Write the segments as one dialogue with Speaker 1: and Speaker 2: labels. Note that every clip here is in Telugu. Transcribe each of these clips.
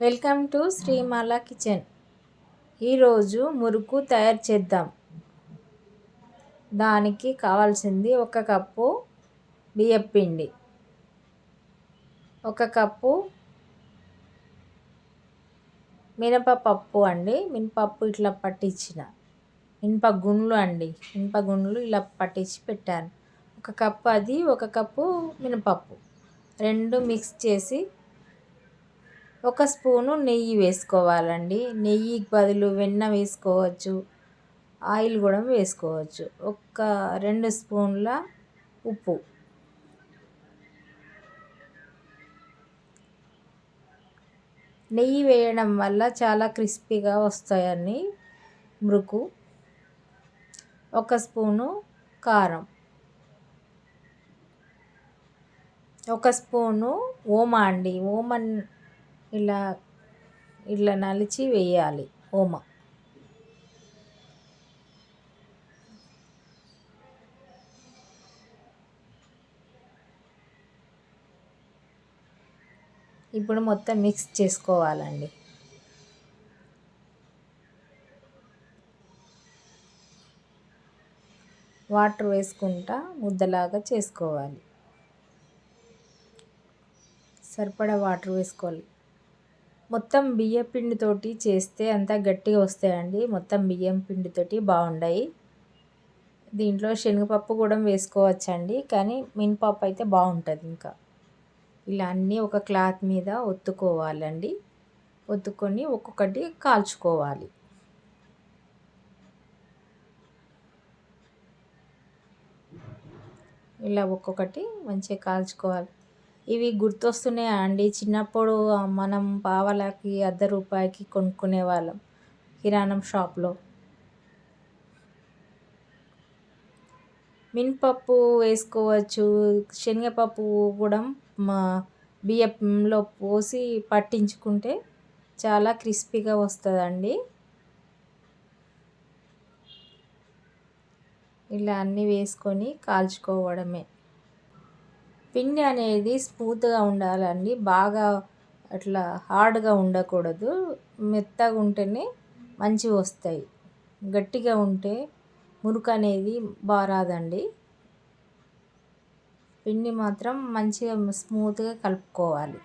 Speaker 1: Welcome to శ్రీమాల kitchen. ఈరోజు మురుకు తయారు చేద్దాం. దానికి కావాల్సింది ఒక కప్పు బియ్యపిండి ఒక కప్పు మినపపప్పు అండి. మినపప్పు ఇట్లా పట్టించిన ఇనుప గుండ్లు అండి. ఇనుప గుండ్లు ఇలా పట్టించి పెట్టాను. ఒక కప్పు అది ఒక కప్పు మినపప్పు. రెండు మిక్స్ చేసి ఒక స్పూను నెయ్యి వేసుకోవాలండి. నెయ్యికి బదులు వెన్న వేసుకోవచ్చు ఆయిల్ కూడా వేసుకోవచ్చు. ఒక రెండు స్పూన్ల ఉప్పు. నెయ్యి వేయడం వల్ల చాలా క్రిస్పీగా వస్తాయని మృకు. ఒక స్పూను కారం. ఒక స్పూను ఓమా అండి. ఓమన్ ఇలా ఇలా నలిచి వేయాలి. ఓమ ఇప్పుడు మొత్తం మిక్స్ చేసుకోవాలండి. వాటర్ వేసుకుంటా ముద్దలాగా చేసుకోవాలి. సరిపడా వాటర్ వేసుకోవాలి. మొత్తం బియ్యం పిండితోటి చేస్తే అంతా గట్టిగా వస్తాయండి. మొత్తం బియ్యం పిండితోటి బాగుండాయి. దీంట్లో శనగపప్పు కూడా వేసుకోవచ్చండి. కానీ మినపప్పు అయితే బాగుంటుంది ఇంకా. ఇలా అన్నీ ఒక క్లాత్ మీద ఒత్తుకోవాలండి. ఒత్తుకొని ఒక్కొక్కటి కాల్చుకోవాలి. ఇలా ఒక్కొక్కటి మంచిగా కాల్చుకోవాలి. ఇవి గుర్తొస్తున్నాయా అండి? చిన్నప్పుడు మనం పావలాకి అర్ధ రూపాయికి కొనుక్కునే వాళ్ళం కిరాణం షాప్లో. మినపప్పు వేసుకోవచ్చు శనగపప్పు కూడా మా బియ్యంలో పోసి పట్టించుకుంటే చాలా క్రిస్పీగా వస్తుందండి. ఇలా అన్నీ వేసుకొని కాల్చుకోవడమే. పిండి అనేది స్మూత్గా ఉండాలండి. బాగా అట్లా హార్డ్గా ఉండకూడదు. మెత్తగా ఉంటేనే మంచిగా వస్తాయి. గట్టిగా ఉంటే మురుకు అనేది బారాదండి పిండి మాత్రం మంచిగా స్మూత్గా కలుపుకోవాలి.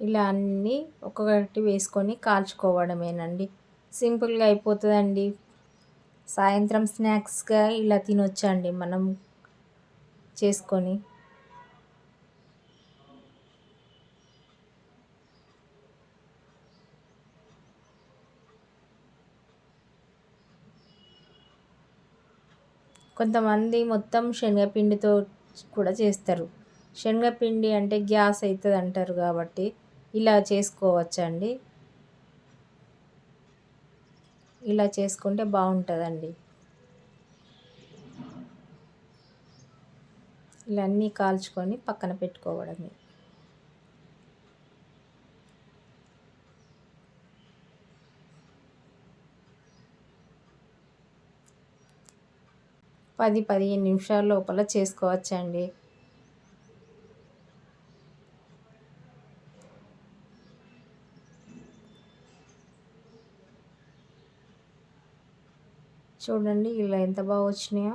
Speaker 1: ఇలా అన్నీ ఒక్కొక్కటి వేసుకొని కాల్చుకోవడమేనండి. సింపుల్గా అయిపోతుందండి. సాయంత్రం స్నాక్స్గా ఇలా తినొచ్చండి మనం చేసుకొని. కొంతమంది మొత్తం శనగపిండితో కూడా చేస్తారు. శనగపిండి అంటే గ్యాస్ అవుతుంది అంటారు కాబట్టి ఇలా చేసుకోవచ్చండి. ఇలా చేసుకుంటే బాగుంటుందండి. ఇలా అన్నీ కాల్చుకొని పక్కన పెట్టుకోవడమే. పది పదిహేను నిమిషాల లోపల చేసుకోవచ్చండి. చూడండి ఇలా ఎంత బాగా వచ్చినాయో.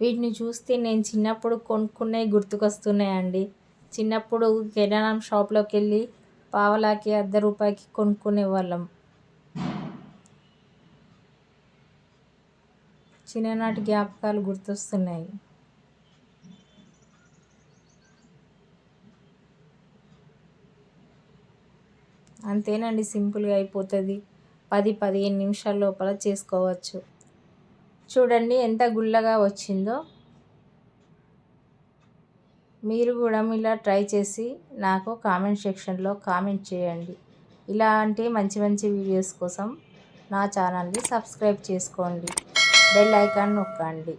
Speaker 1: వీటిని చూస్తే నేను చిన్నప్పుడు కొనుక్కునే గుర్తుకొస్తున్నాయండి. చిన్నప్పుడు కిరాణం షాప్లోకి వెళ్ళి పావలాకి అర్ధ రూపాయికి కొనుక్కునే వాళ్ళం. చిన్ననాటి జ్ఞాపకాలు గుర్తొస్తున్నాయి. అంతేనండి సింపుల్గా అయిపోతుంది. పది పదిహేను నిమిషాల లోపల చేసుకోవచ్చు. చూడండి ఎంత గుల్లగా వచ్చిందో. మీరు కూడా ఇలా ట్రై చేసి నాకు కామెంట్ సెక్షన్లో కామెంట్ చేయండి. ఇలాంటి మంచి మంచి వీడియోస్ కోసం నా ఛానల్ని సబ్స్క్రైబ్ చేసుకోండి. బెల్ ఐకాన్ నొక్కండి.